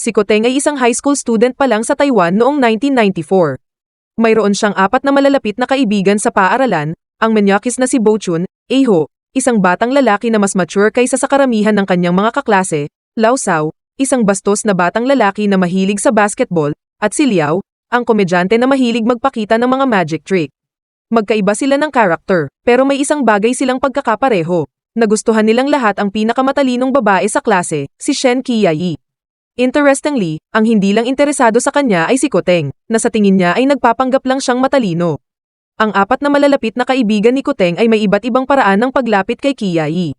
Si Koteng ay isang high school student pa lang sa Taiwan noong 1994. Mayroon siyang apat na malalapit na kaibigan sa paaralan, ang manyakis na si Bochun, Eho, isang batang lalaki na mas mature kaysa sa karamihan ng kanyang mga kaklase, Lao Sao, isang bastos na batang lalaki na mahilig sa basketball, at si Liao, ang komedyante na mahilig magpakita ng mga magic trick. Magkaiba sila ng character, pero may isang bagay silang pagkakapareho. Nagustuhan nilang lahat ang pinakamatalinong babae sa klase, si Shen Qiayi. Interestingly, ang hindi lang interesado sa kanya ay si Koteng, na sa tingin niya ay nagpapanggap lang siyang matalino. Ang apat na malalapit na kaibigan ni Koteng ay may iba't ibang paraan ng paglapit kay Qiayi.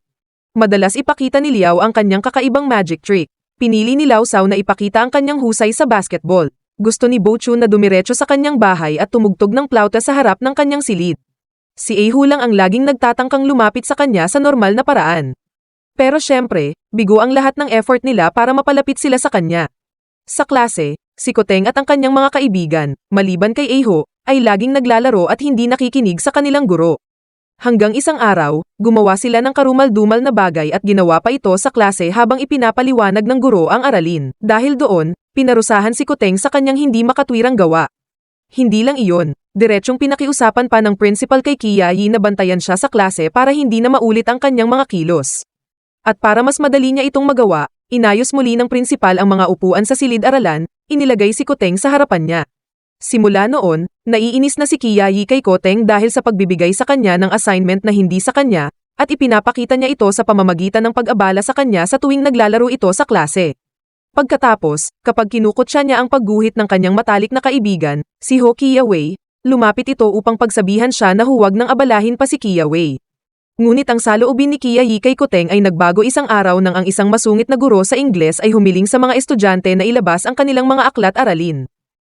Madalas ipakita ni Liao ang kanyang kakaibang magic trick. Pinili ni Lao Sao na ipakita ang kanyang husay sa basketball. Gusto ni Bo Chun na dumiretso sa kanyang bahay at tumugtog ng plauta sa harap ng kanyang silid. Si Ehu lang ang laging nagtatangkang lumapit sa kanya sa normal na paraan. Pero syempre, bigo ang lahat ng effort nila para mapalapit sila sa kanya. Sa klase, si Koteng at ang kanyang mga kaibigan, maliban kay Eho, ay laging naglalaro at hindi nakikinig sa kanilang guro. Hanggang isang araw, gumawa sila ng karumal-dumal na bagay at ginawa pa ito sa klase habang ipinapaliwanag ng guro ang aralin. Dahil doon, pinarusahan si Koteng sa kanyang hindi makatwirang gawa. Hindi lang iyon, diretsong pinakiusapan pa ng principal kay Kiyayi na bantayan siya sa klase para hindi na maulit ang kanyang mga kilos. At para mas madali niya itong magawa, inayos muli ng prinsipal ang mga upuan sa silid-aralan, inilagay si Koteng sa harapan niya. Simula noon, naiinis na si Kiyayi kay Koteng dahil sa pagbibigay sa kanya ng assignment na hindi sa kanya, at ipinapakita niya ito sa pamamagitan ng pag-abala sa kanya sa tuwing naglalaro ito sa klase. Pagkatapos, kapag kinukutsa niya ang pagguhit ng kanyang matalik na kaibigan, si Ho Kiyawei, lumapit ito upang pagsabihan siya na huwag nang abalahin pa si Kiyawei. Ngunit ang saloobin ni Kia Yi kay Koteng ay nagbago isang araw nang ang isang masungit na guro sa Ingles ay humiling sa mga estudyante na ilabas ang kanilang mga aklat aralin.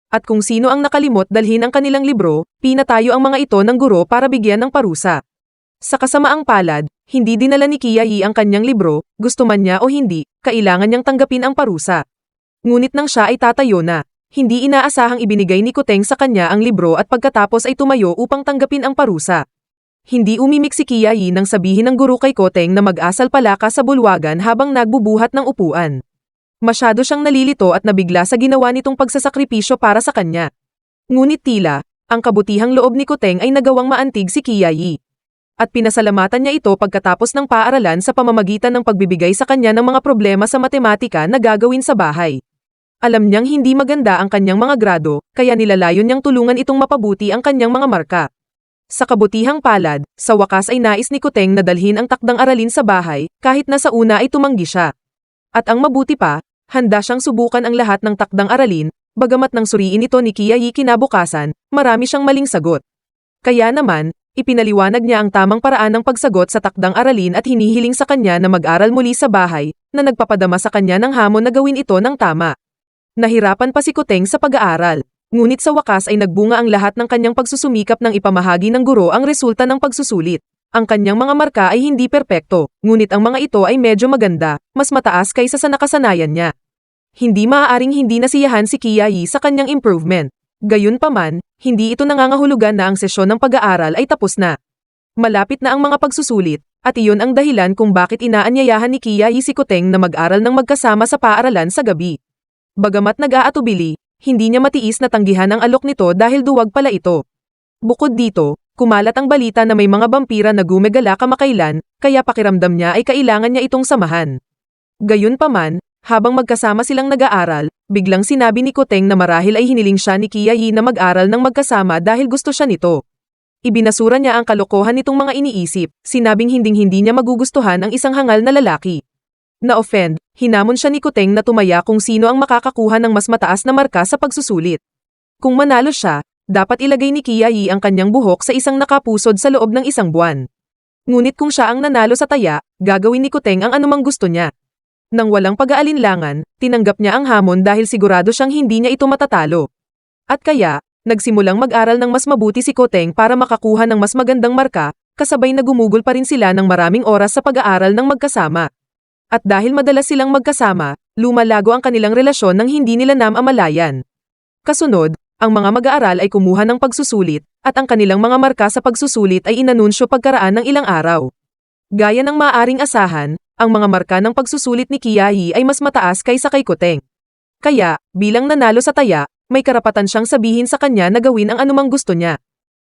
At kung sino ang nakalimot dalhin ang kanilang libro, pinatayo ang mga ito ng guro para bigyan ng parusa. Sa kasamaang palad, hindi dinala ni Kia Yi ang kanyang libro, gusto man niya o hindi, kailangan niyang tanggapin ang parusa. Ngunit nang siya ay tatayo na, hindi inaasahang ibinigay ni Koteng sa kanya ang libro at pagkatapos ay tumayo upang tanggapin ang parusa. Hindi umimik si Kiyayi nang sabihin ng guro kay Koteng na mag-asal palaka sa bulwagan habang nagbubuhat ng upuan. Masyado siyang nalilito at nabigla sa ginawa nitong pagsasakripisyo para sa kanya. Ngunit tila, ang kabutihang loob ni Koteng ay nagawang maantig si Kiyayi. At pinasalamatan niya ito pagkatapos ng paaralan sa pamamagitan ng pagbibigay sa kanya ng mga problema sa matematika na gagawin sa bahay. Alam niyang hindi maganda ang kanyang mga grado, kaya nilalayon niyang tulungan itong mapabuti ang kanyang mga marka. Sa kabutihang palad, sa wakas ay nais ni Koteng na dalhin ang takdang aralin sa bahay, kahit na sa una ay tumanggi siya. At ang mabuti pa, handa siyang subukan ang lahat ng takdang aralin, bagamat nang suriin ito ni Kiyayi kinabukasan, marami siyang maling sagot. Kaya naman, ipinaliwanag niya ang tamang paraan ng pagsagot sa takdang aralin at hinihiling sa kanya na mag-aral muli sa bahay, na nagpapadama sa kanya ng hamon na gawin ito ng tama. Nahirapan pa si Koteng sa pag-aaral. Ngunit sa wakas ay nagbunga ang lahat ng kanyang pagsusumikap ng ipamahagi ng guro ang resulta ng pagsusulit. Ang kanyang mga marka ay hindi perpekto, ngunit ang mga ito ay medyo maganda, mas mataas kaysa sa nakasanayan niya. Hindi maaaring hindi nasiyahan si Kiyayi sa kanyang improvement. Gayunpaman, hindi ito nangangahulugan na ang sesyon ng pag-aaral ay tapos na. Malapit na ang mga pagsusulit, at iyon ang dahilan kung bakit inaanyayahan ni Kiyayi si Koteng na mag-aral ng magkasama sa paaralan sa gabi. Bagamat nag-aatubili, hindi niya matiis na tanggihan ang alok nito dahil duwag pala ito. Bukod dito, kumalat ang balita na may mga vampira na gumegala kamakailan, kaya pakiramdam niya ay kailangan niya itong samahan. Gayunpaman, habang magkasama silang nag-aaral, biglang sinabi ni Koteng na marahil ay hiniling siya ni Kiyayi na mag-aral ng magkasama dahil gusto siya nito. Ibinasura niya ang kalokohan nitong mga iniisip, sinabing hinding-hindi niya magugustuhan ang isang hangal na lalaki. Na-offend, hinamon siya ni Koteng na tumaya kung sino ang makakakuha ng mas mataas na marka sa pagsusulit. Kung manalo siya, dapat ilagay ni Kiyayi ang kanyang buhok sa isang nakapusod sa loob ng isang buwan. Ngunit kung siya ang nanalo sa taya, gagawin ni Koteng ang anumang gusto niya. Nang walang pag-aalinlangan, tinanggap niya ang hamon dahil sigurado siyang hindi niya ito matatalo. At kaya, nagsimulang mag-aral ng mas mabuti si Koteng para makakuha ng mas magandang marka, kasabay na gumugol pa rin sila ng maraming oras sa pag-aaral ng magkasama. At dahil madalas silang magkasama, lumalago ang kanilang relasyon nang hindi nila namamalayan. Kasunod, ang mga mag-aaral ay kumuha ng pagsusulit, at ang kanilang mga marka sa pagsusulit ay inanunsyo pagkaraan ng ilang araw. Gaya ng maaring asahan, ang mga marka ng pagsusulit ni Kiyayi ay mas mataas kaysa kay Koteng. Kaya, bilang nanalo sa taya, may karapatan siyang sabihin sa kanya na gawin ang anumang gusto niya.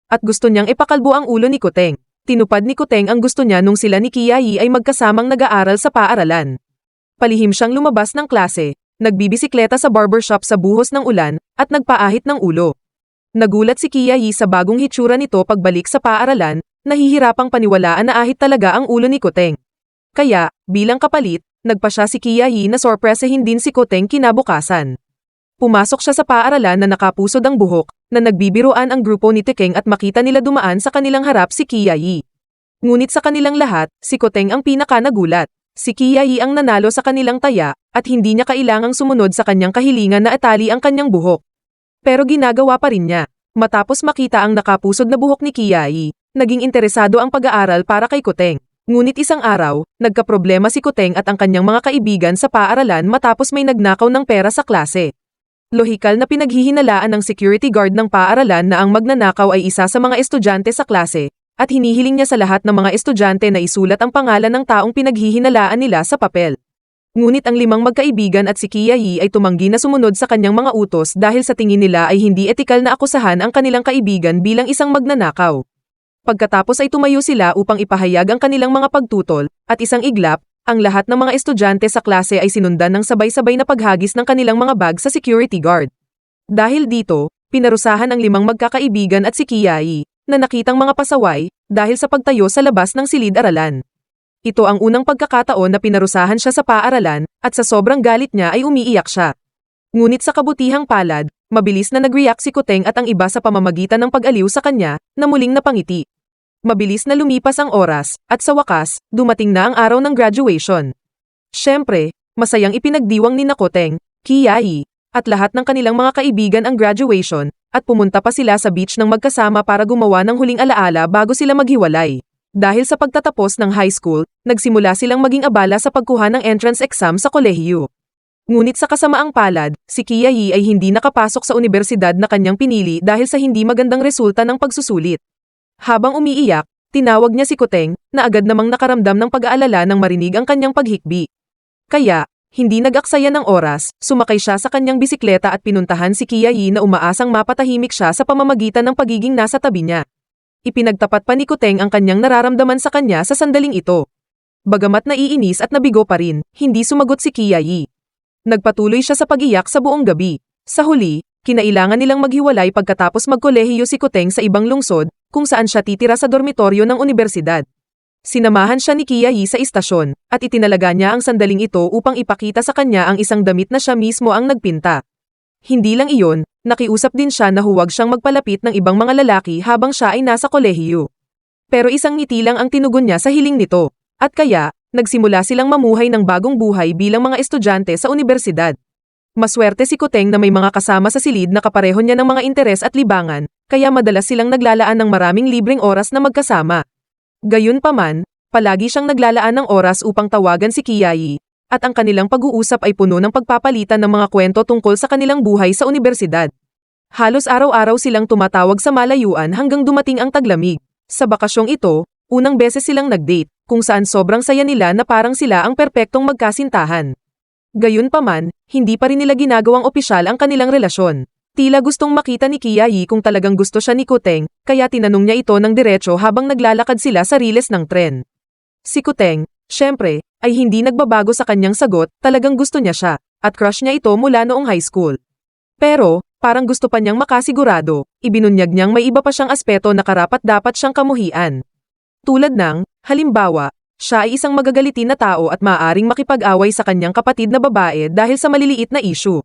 At gusto niyang ipakalbo ang ulo ni Kuteng. Tinupad ni Kuteng ang gusto niya nung sila ni Kiai ay magkasamang nag-aaral sa paaralan. Palihim siyang lumabas ng klase, nagbibisikleta sa barbershop sa buhos ng ulan, at nagpaahit ng ulo. Nagulat si Kiai sa bagong hitsura nito pagbalik sa paaralan, nahihirapang paniwalaan na ahit talaga ang ulo ni Kuteng. Kaya, bilang kapalit, nagpa siya si Kiai na sorpresahin din si Kuteng kinabukasan. Pumasok siya sa paaralan na nakapusod ang buhok, na nagbibiruan ang grupo ni Tekeng at makita nila dumaan sa kanilang harap si Kiai. Ngunit sa kanilang lahat, si Koteng ang pinaka nagulat. Si Kiai ang nanalo sa kanilang taya, at hindi niya kailangang sumunod sa kanyang kahilingan na atali ang kanyang buhok. Pero ginagawa pa rin niya. Matapos makita ang nakapusod na buhok ni Kiai, naging interesado ang pag-aaral para kay Koteng. Ngunit isang araw, nagkaproblema si Koteng at ang kanyang mga kaibigan sa paaralan matapos may nagnakaw ng pera sa klase. Lohikal na pinaghihinalaan ng security guard ng paaralan na ang magnanakaw ay isa sa mga estudyante sa klase, at hinihiling niya sa lahat ng mga estudyante na isulat ang pangalan ng taong pinaghihinalaan nila sa papel. Ngunit ang limang magkaibigan at si Kia Yi ay tumanggi na sumunod sa kanyang mga utos dahil sa tingin nila ay hindi etikal na akusahan ang kanilang kaibigan bilang isang magnanakaw. Pagkatapos ay tumayo sila upang ipahayag ang kanilang mga pagtutol, at isang iglap, ang lahat ng mga estudyante sa klase ay sinundan ng sabay-sabay na paghagis ng kanilang mga bag sa security guard. Dahil dito, pinarusahan ang limang magkakaibigan at si Kiai, na nakitang mga pasaway, dahil sa pagtayo sa labas ng silid-aralan. Ito ang unang pagkakataon na pinarusahan siya sa paaralan, at sa sobrang galit niya ay umiiyak siya. Ngunit sa kabutihang palad, mabilis na nag-react si Kuteng at ang iba sa pamamagitan ng pag-aliw sa kanya, na muling napangiti. Mabilis na lumipas ang oras, at sa wakas, dumating na ang araw ng graduation. Siyempre, masayang ipinagdiwang ni Nakoteng, Kiai, at lahat ng kanilang mga kaibigan ang graduation, at pumunta pa sila sa beach ng magkasama para gumawa ng huling alaala bago sila maghiwalay. Dahil sa pagtatapos ng high school, nagsimula silang maging abala sa pagkuha ng entrance exam sa kolehiyo. Ngunit sa kasamaang palad, si Kiai ay hindi nakapasok sa universidad na kanyang pinili dahil sa hindi magandang resulta ng pagsusulit. Habang umiiyak, tinawag niya si Kuteng, na agad namang nakaramdam ng pag-aalala nang marinig ang kanyang paghikbi. Kaya, hindi nag-aksaya ng oras, sumakay siya sa kanyang bisikleta at pinuntahan si Kiai na umaasang mapatahimik siya sa pamamagitan ng pagiging nasa tabi niya. Ipinagtapat pa ni Kuteng ang kanyang nararamdaman sa kanya sa sandaling ito. Bagamat naiinis at nabigo pa rin, hindi sumagot si Kiai. Nagpatuloy siya sa pagiyak sa buong gabi. Sa huli, kinailangan nilang maghiwalay pagkatapos magkolehiyo si Kuteng sa ibang lungsod, kung saan siya titira sa dormitoryo ng universidad. Sinamahan siya ni Kiai sa istasyon, at itinalaga niya ang sandaling ito upang ipakita sa kanya ang isang damit na siya mismo ang nagpinta. Hindi lang iyon, nakiusap din siya na huwag siyang magpalapit ng ibang mga lalaki habang siya ay nasa kolehiyo. Pero isang ngiti lang ang tinugon niya sa hiling nito, at kaya, nagsimula silang mamuhay ng bagong buhay bilang mga estudyante sa universidad. Maswerte si Kuteng na may mga kasama sa silid na kapareho niya ng mga interes at libangan, kaya madalas silang naglalaan ng maraming libreng oras na magkasama. Gayunpaman, palagi siyang naglalaan ng oras upang tawagan si Kiai, at ang kanilang pag-uusap ay puno ng pagpapalitan ng mga kwento tungkol sa kanilang buhay sa universidad. Halos araw-araw silang tumatawag sa malayuan hanggang dumating ang taglamig. Sa bakasyong ito, unang beses silang nag-date, kung saan sobrang saya nila na parang sila ang perpektong magkasintahan. Gayunpaman, hindi pa rin nila ginagawang opisyal ang kanilang relasyon. Tila gustong makita ni Kiai kung talagang gusto siya ni Kuteng, kaya tinanong niya ito ng diretso habang naglalakad sila sa riles ng tren. Si Kuteng, syempre, ay hindi nagbabago sa kanyang sagot, talagang gusto niya siya, at crush niya ito mula noong high school. Pero, parang gusto pa niyang makasigurado, ibinunyag niyang may iba pa siyang aspeto na karapat dapat siyang kamuhian. Tulad ng, halimbawa, siya ay isang magagalitin na tao at maaaring makipag-away sa kanyang kapatid na babae dahil sa maliliit na issue.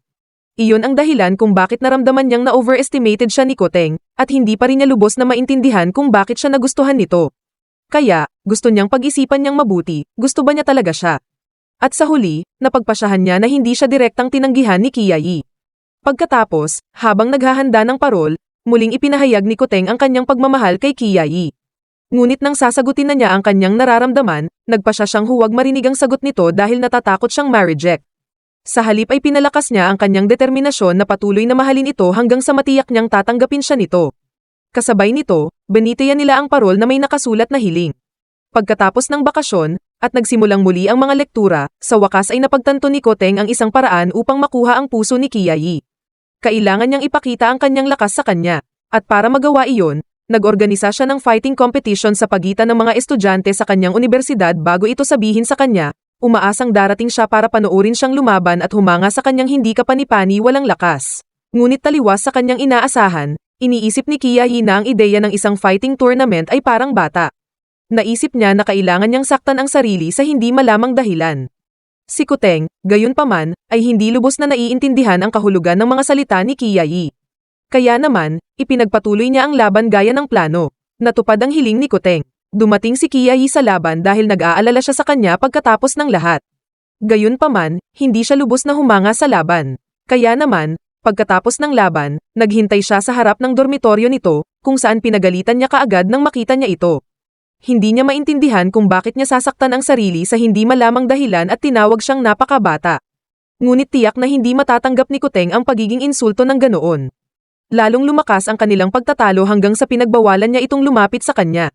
Iyon ang dahilan kung bakit naramdaman niyang na-overestimated siya ni Koteng, at hindi pa rin niya lubos na maintindihan kung bakit siya nagustuhan nito. Kaya, gusto niyang pag-isipan niyang mabuti, gusto ba niya talaga siya? At sa huli, napagpasyahan niya na hindi siya direktang tinanggihan ni Kiai. Pagkatapos, habang naghahanda ng parol, muling ipinahayag ni Koteng ang kanyang pagmamahal kay Kiai. Ngunit nang sasagutin na niya ang kanyang nararamdaman, nagpa siya siyang huwag marinig ang sagot nito dahil natatakot siyang ma-reject. Sa halip ay pinalakas niya ang kanyang determinasyon na patuloy na mahalin ito hanggang sa matiyak niyang tatanggapin siya nito. Kasabay nito, binitiyan nila ang parol na may nakasulat na hiling. Pagkatapos ng bakasyon, at nagsimulang muli ang mga lektura, sa wakas ay napagtanto ni Koteng ang isang paraan upang makuha ang puso ni Kiyayi. Kailangan niyang ipakita ang kanyang lakas sa kanya, at para magawa iyon, nag-organisa siya ng fighting competition sa pagitan ng mga estudyante sa kanyang universidad bago ito sabihin sa kanya, umaasang darating siya para panoorin siyang lumaban at humanga sa kanyang hindi kapanipani walang lakas. Ngunit taliwas sa kanyang inaasahan, iniisip ni Kiyayi na ang ideya ng isang fighting tournament ay parang bata. Naisip niya na kailangan niyang saktan ang sarili sa hindi malamang dahilan. Si Kuteng, gayon paman, ay hindi lubos na naiintindihan ang kahulugan ng mga salita ni Kiyayi. Kaya naman, ipinagpatuloy niya ang laban gaya ng plano. Natupad ang hiling ni Kuteng. Dumating si Kiyayi sa laban dahil nag-aalala siya sa kanya pagkatapos ng lahat. Gayon paman, hindi siya lubos na humanga sa laban. Kaya naman, pagkatapos ng laban, naghintay siya sa harap ng dormitoryo nito, kung saan pinagalitan niya kaagad nang makita niya ito. Hindi niya maintindihan kung bakit niya sasaktan ang sarili sa hindi malamang dahilan at tinawag siyang napakabata. Ngunit tiyak na hindi matatanggap ni Kuteng ang pagiging insulto ng ganoon. Lalong lumakas ang kanilang pagtatalo hanggang sa pinagbawalan niya itong lumapit sa kanya.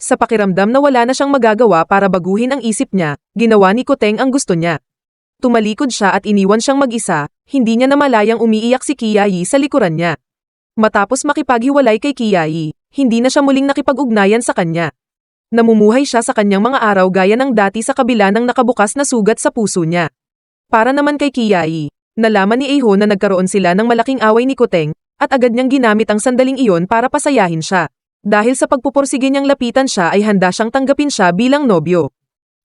Sa pakiramdam na wala na siyang magagawa para baguhin ang isip niya, ginawa ni Kuteng ang gusto niya. Tumalikod siya at iniwan siyang mag-isa, hindi niya namalayang umiiyak si Kiyayi sa likuran niya. Matapos makipaghiwalay kay Kiyayi, hindi na siya muling nakipag-ugnayan sa kanya. Namumuhay siya sa kanyang mga araw gaya ng dati sa kabila ng nakabukas na sugat sa puso niya. Para naman kay Kiyayi, nalaman ni Eho na nagkaroon sila ng malaking away ni Kuteng, at agad niyang ginamit ang sandaling iyon para pasayahin siya. Dahil sa pagpupursige niyang lapitan siya ay handa siyang tanggapin siya bilang nobyo.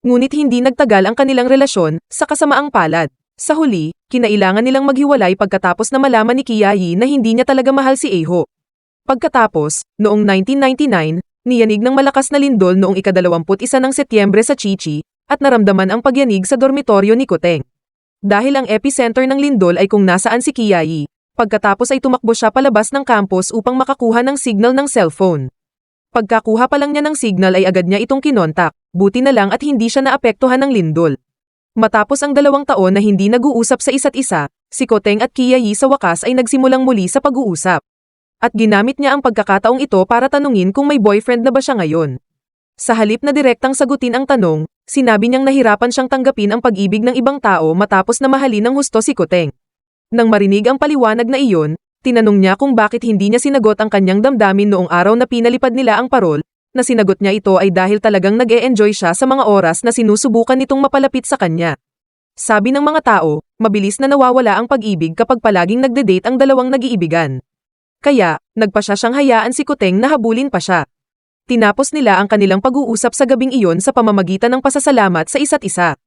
Ngunit hindi nagtagal ang kanilang relasyon, sa kasamaang palad. Sa huli, kinailangan nilang maghiwalay pagkatapos na malaman ni Kiyayi na hindi niya talaga mahal si Eho. Pagkatapos, noong 1999, niyanig ng malakas na lindol noong ikadalawamput isa ng Setyembre sa Chichi, at naramdaman ang pagyanig sa dormitoryo ni Koteng. Dahil ang epicenter ng lindol ay kung nasaan si Kiyayi, pagkatapos ay tumakbo siya palabas ng campus upang makakuha ng signal ng cellphone. Pagkakuha pa lang niya ng signal ay agad niya itong kinontak, buti na lang at hindi siya naapektuhan ng lindol. Matapos ang dalawang taon na hindi nag-uusap sa isa't isa, si Koteng at Kiyayi sa wakas ay nagsimulang muli sa pag-uusap. At ginamit niya ang pagkakataong ito para tanungin kung may boyfriend na ba siya ngayon. Sa halip na direktang sagutin ang tanong, sinabi niyang nahirapan siyang tanggapin ang pag-ibig ng ibang tao matapos na mahalin ng husto si Koteng. Nang marinig ang paliwanag na iyon, tinanong niya kung bakit hindi niya sinagot ang kanyang damdamin noong araw na pinalipad nila ang parol, na sinagot niya ito ay dahil talagang nag-e-enjoy siya sa mga oras na sinusubukan nitong mapalapit sa kanya. Sabi ng mga tao, mabilis na nawawala ang pag-ibig kapag palaging nagde-date ang dalawang nag-iibigan. Kaya, nagpa siya siyang hayaan si Kuteng na habulin pa siya. Tinapos nila ang kanilang pag-uusap sa gabing iyon sa pamamagitan ng pasasalamat sa isa't isa.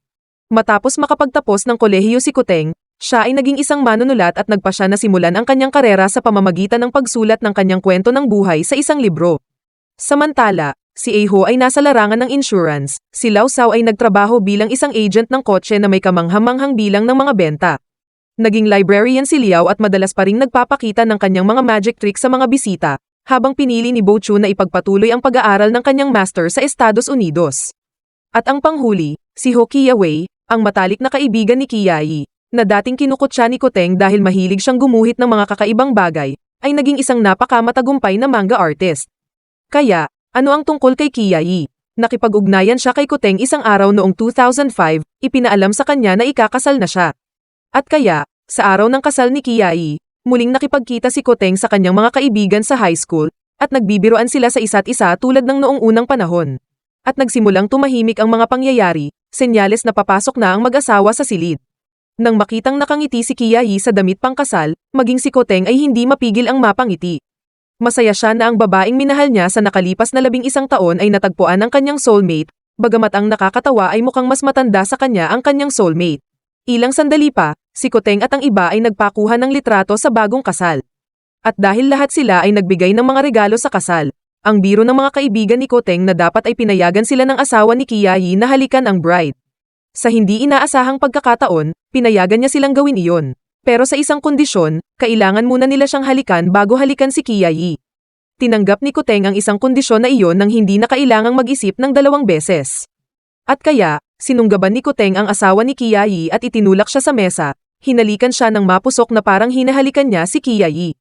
Matapos makapagtapos ng kolehiyo si Kuteng, siya ay naging isang manunulat at nagpa siya na simulan ang kanyang karera sa pamamagitan ng pagsulat ng kanyang kwento ng buhay sa isang libro. Samantala, si Eho ay nasa larangan ng insurance, si Lao Sao ay nagtrabaho bilang isang agent ng kotse na may kamanghamanghang bilang ng mga benta. Naging librarian si Liao at madalas pa ring nagpapakita ng kanyang mga magic tricks sa mga bisita, habang pinili ni Bo Chu na ipagpatuloy ang pag-aaral ng kanyang master sa Estados Unidos. At ang panghuli, si Ho Kia Wei, ang matalik na kaibigan ni Kiyayi, na dating kinukot siya ni Koteng dahil mahilig siyang gumuhit ng mga kakaibang bagay, ay naging isang napakamatagumpay na manga artist. Kaya, ano ang tungkol kay Kiyayi? Nakipag-ugnayan siya kay Koteng isang araw noong 2005, ipinaalam sa kanya na ikakasal na siya. At kaya, sa araw ng kasal ni Kiai, muling nakipagkita si Koteng sa kanyang mga kaibigan sa high school, at nagbibiroan sila sa isa't isa tulad ng noong unang panahon. At nagsimulang tumahimik ang mga pangyayari, senyales na papasok na ang mag-asawa sa silid. Nang makitang nakangiti si Kiai sa damit pangkasal, maging si Koteng ay hindi mapigil ang mapangiti. Masaya siya na ang babaeng minahal niya sa nakalipas na labing isang taon ay natagpuan ng kanyang soulmate, bagamat ang nakakatawa ay mukhang mas matanda sa kanya ang kanyang soulmate. Ilang sandali pa, si Koteng at ang iba ay nagpakuha ng litrato sa bagong kasal. At dahil lahat sila ay nagbigay ng mga regalo sa kasal, ang biro ng mga kaibigan ni Koteng na dapat ay pinayagan sila ng asawa ni Kiyayi na halikan ang bride. Sa hindi inaasahang pagkakataon, pinayagan niya silang gawin iyon. Pero sa isang kondisyon, kailangan muna nila siyang halikan bago halikan si Kiyayi. Tinanggap ni Koteng ang isang kondisyon na iyon nang hindi na kailangang mag-isip ng dalawang beses. At kaya, Sinunggaban ni Koteng ang asawa ni Kiyayi at itinulak siya sa mesa, hinalikan siya ng mapusok na parang hinahalikan niya si Kiyayi.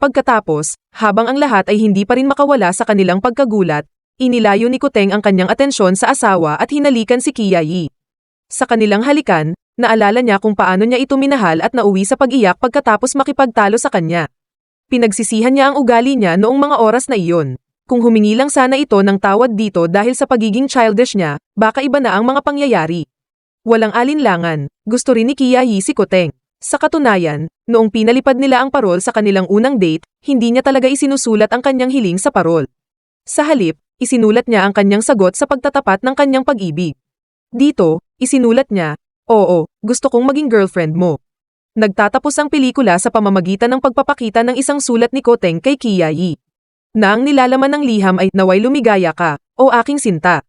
Pagkatapos, habang ang lahat ay hindi pa rin makawala sa kanilang pagkagulat, inilayo ni Koteng ang kanyang atensyon sa asawa at hinalikan si Kia Yi. Sa kanilang halikan, naalala niya kung paano niya ito minahal at nauwi sa pag-iyak pagkatapos makipagtalo sa kanya. Pinagsisihan niya ang ugali niya noong mga oras na iyon. Kung humingi lang sana ito ng tawad dito dahil sa pagiging childish niya, baka iba na ang mga pangyayari. Walang alinlangan, gusto rin ni Kia Yi si Koteng. Sa katunayan, noong pinalipad nila ang parol sa kanilang unang date, hindi niya talaga isinusulat ang kanyang hiling sa parol. Sa halip, isinulat niya ang kanyang sagot sa pagtatapat ng kanyang pag-ibig. Dito, isinulat niya, Oo, gusto kong maging girlfriend mo. Nagtatapos ang pelikula sa pamamagitan ng pagpapakita ng isang sulat ni Koteng kay Kia Yi. Na ang nilalaman ng liham ay naway lumigaya ka, o aking sinta.